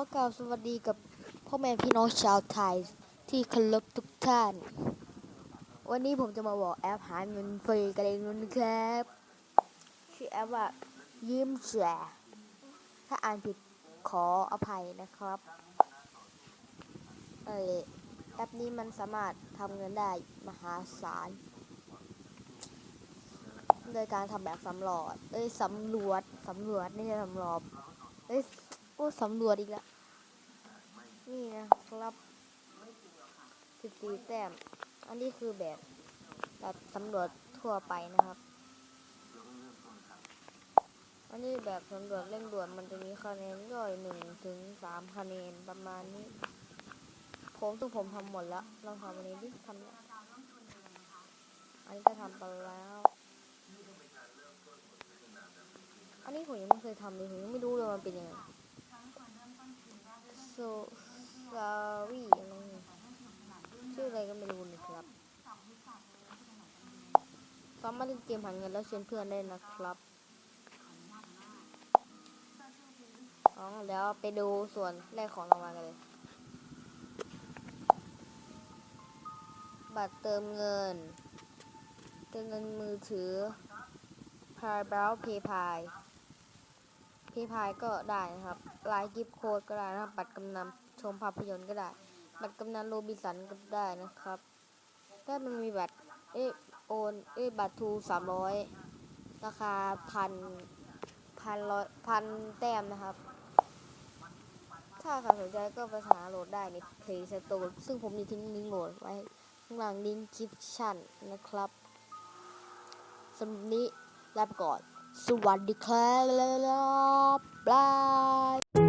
อกล่าวสวัสดีกับพ่อแม่พี่น้องชาวไทยที่เคารพทุกท่าน วันนี้ผมจะมาบอกแอปหาเงินฟรีกันเองนะครับชื่อแอปว่ายิ้มแฉถ้าอ่านผิดขออภัยนะครับเออแอปนี้มันสามารถทำเงินได้มหาศาลโดยการทำแบบสำรวจเอ้ยสำรวจสำรวจไม่ใช่สำรวจเอ้ย โอ้สำรวจอีกแล้ว นี่นะครับสิบสี่แต้ม อันนี้คือแบบแบบสำรวจทั่วไปนะครับ อันนี้แบบสำรวจเร่งด่วนมันจะมีคะแนนย่อยหนึ่งถึงสามคะแนนประมาณนี้ ผมซึ่งผมทำหมดแล้วลองทำอันนี้ดิทำแล้วอันนี้ก็ทำไปแล้ว อันนี้ผมยังไม่เคยทำเลยผมยังไม่รู้เลยมันเป็นยังไง sorry อะไรเนี่ยชื่ออะไรก็ไม่รู้นะครับสามารถเล่นเกมหาเงินแล้วเชิญเพื่อนได้นะครับอ๋อแล้วไปดูส่วนแรกของรางวัลกันเลย บัตรเติมเงิน เติมเงินมือถือพายบราวเพย์พาย พย์พายก็ได้นะครับไลน์กิฟต์โค้ดก็ได้นะครับ บัตรกำนันชมภาพยนตร์ก็ได้ บัตรกำนันโรบินสันก็ได้นะครับ ถ้ามันมีบัตรเอโอนเอบัตรทูสามร้อยราคาพันพันร้อยพันแต้มนะครับ ถ้าใครสนใจก็ไปหาโหลดได้ใน Play Store ซึ่งผมจะทิ้งลิงก์โหลดไว้ข้างล่างลิงก์คลิปชั่นนะครับสำหรับนี้ลาไปก่อน สวัสดีครับบาย